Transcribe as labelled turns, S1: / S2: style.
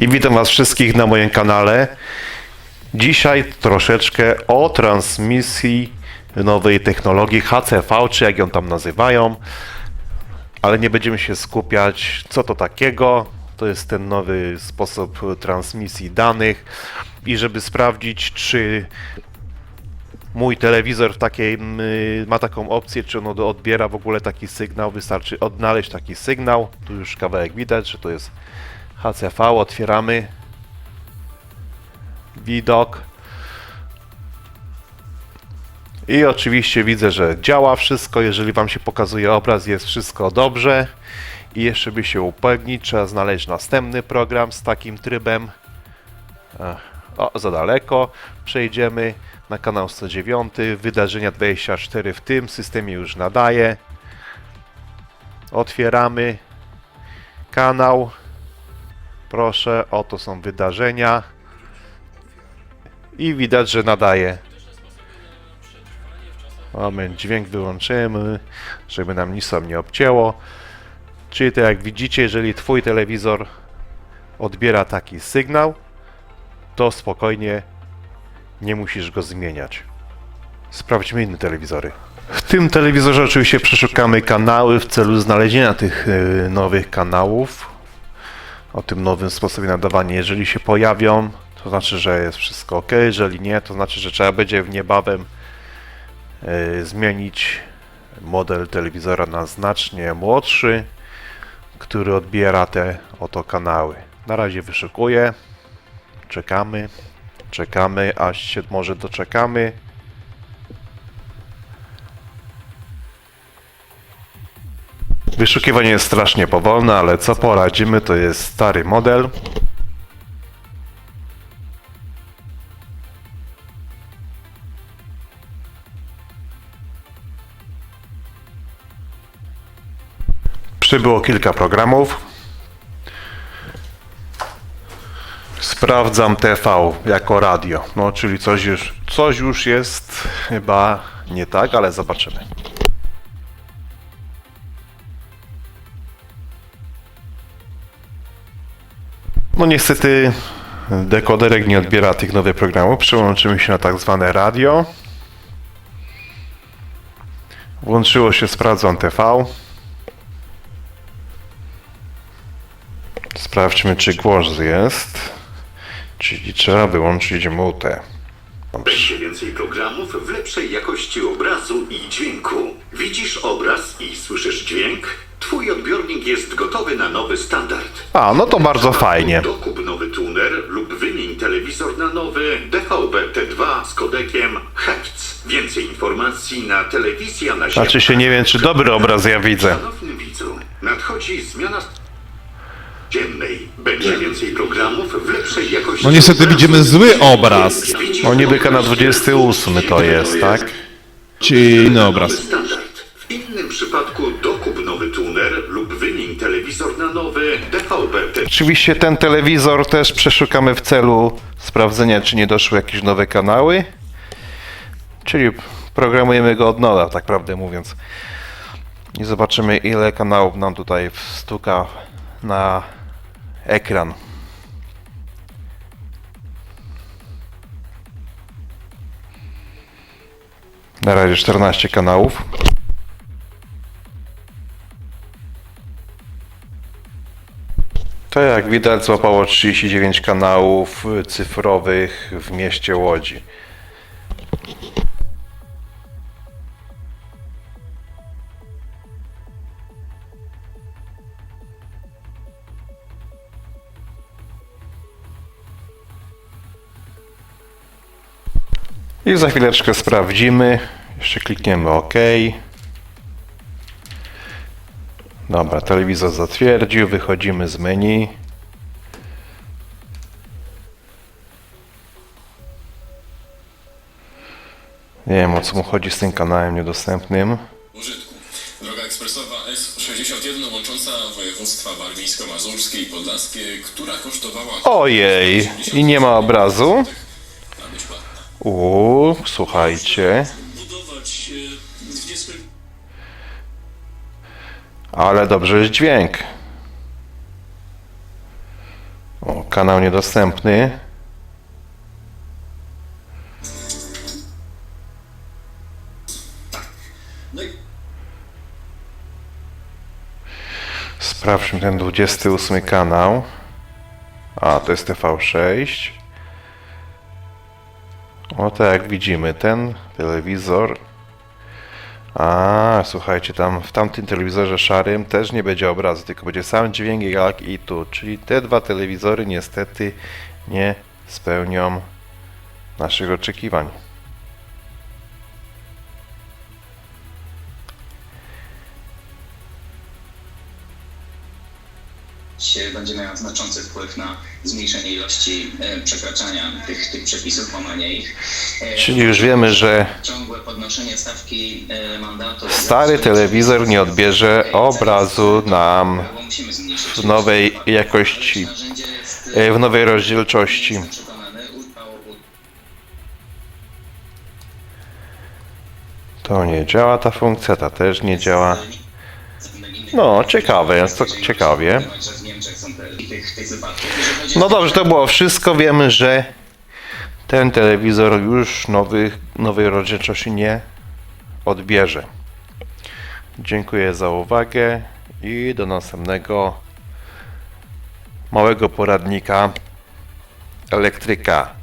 S1: i witam Was wszystkich na moim kanale. Dzisiaj troszeczkę o transmisji nowej technologii HCV, czy jak ją tam nazywają, ale nie będziemy się skupiać, co to takiego. To jest ten nowy sposób transmisji danych i żeby sprawdzić, czy mój telewizor w takiej, ma taką opcję, czy on od- odbiera w ogóle taki sygnał. Wystarczy odnaleźć taki sygnał. Tu już kawałek widać, że to jest HCV. Otwieramy widok. I oczywiście widzę, że działa wszystko. Jeżeli Wam się pokazuje obraz, jest wszystko dobrze. I jeszcze by się upewnić, trzeba znaleźć następny program z takim trybem. O, za daleko. Przejdziemy na kanał 109. Wydarzenia 24 w tym systemie już nadaje. Otwieramy kanał. Proszę, oto są wydarzenia. I widać, że nadaje. Moment, dźwięk wyłączymy, żeby nam nic nie obcięło. Czyli to jak widzicie, jeżeli Twój telewizor odbiera taki sygnał, to spokojnie nie musisz go zmieniać. Sprawdźmy inne telewizory. W tym telewizorze oczywiście przeszukamy kanały w celu znalezienia tych e, nowych kanałów. O tym nowym sposobie nadawania. Jeżeli się pojawią, to znaczy, że jest wszystko ok. Jeżeli nie, to znaczy, że trzeba będzie niebawem e, zmienić model telewizora na znacznie młodszy, który odbiera te oto kanały. Na razie wyszukuję. Czekamy. Czekamy, aż się może doczekamy. Wyszukiwanie jest strasznie powolne, ale co poradzimy, to jest stary model. Przybyło kilka programów. Sprawdzam TV jako radio. No, czyli coś już, coś już jest chyba nie tak, ale zobaczymy. No niestety dekoderek nie odbiera tych nowych programów. Przełączymy się na tak zwane radio. Włączyło się sprawdzam TV. Sprawdźmy czy głos jest. Czyli trzeba wyłączyć mutę.
S2: Będzie więcej programów w lepszej jakości obrazu i dźwięku. Widzisz obraz i słyszysz dźwięk? Twój odbiornik jest gotowy na nowy standard.
S1: A, no to bardzo fajnie.
S2: Dokup nowy tuner lub wymień telewizor na nowy DVB T2 z kodekiem Hertz. Więcej informacji na telewizja na
S1: Znaczy się nie wiem czy dobry obraz ja widzę.
S2: Szanowny widzu, nadchodzi zmiana dziennej. Będzie więcej programów w lepszej jakości.
S3: No niestety widzimy zły obraz.
S1: No niby kanał 28 to jest, tak?
S3: Czy inny
S2: Nowy
S3: obraz.
S2: standard. W innym przypadku DVB T2
S1: Oczywiście ten telewizor też przeszukamy w celu sprawdzenia, czy nie doszły jakieś nowe kanały. Czyli programujemy go od nowa, tak prawdę mówiąc. I zobaczymy, ile kanałów nam tutaj stuka na ekran. Na razie 14 kanałów. To jak widać złapało 39 kanałów cyfrowych w mieście Łodzi. I za chwileczkę sprawdzimy. Jeszcze klikniemy OK. Dobra, telewizor zatwierdził, wychodzimy z menu. Nie wiem o co mu chodzi z tym kanałem niedostępnym.
S4: użytku. Droga ekspresowa S61 łącząca województwa warmińsko-mazurskie i podlaskie, która kosztowała...
S1: Ojej, i nie ma obrazu. Uuu, słuchajcie. Ale dobrze jest dźwięk. O, kanał niedostępny. Sprawdźmy ten 28 kanał. A, to jest TV6. O, tak jak widzimy, ten telewizor. A, słuchajcie, tam w tamtym telewizorze szarym też nie będzie obrazu, tylko będzie sam dźwięk jak i tu. Czyli te dwa telewizory niestety nie spełnią naszych oczekiwań.
S3: Będzie miała znaczący wpływ na zmniejszenie ilości e, przekraczania tych, tych przepisów, łamania ich. E,
S1: Czyli już wiemy, że
S3: e.
S1: Stary telewizor nie odbierze obrazu nam w nowej jakości, e, w nowej rozdzielczości. To nie działa ta funkcja, ta też nie działa. No, ciekawe, jest to ciekawie. No dobrze, to było wszystko. Wiemy, że ten telewizor już nowych, nowej rozdzielczości nie odbierze. Dziękuję za uwagę i do następnego małego poradnika elektryka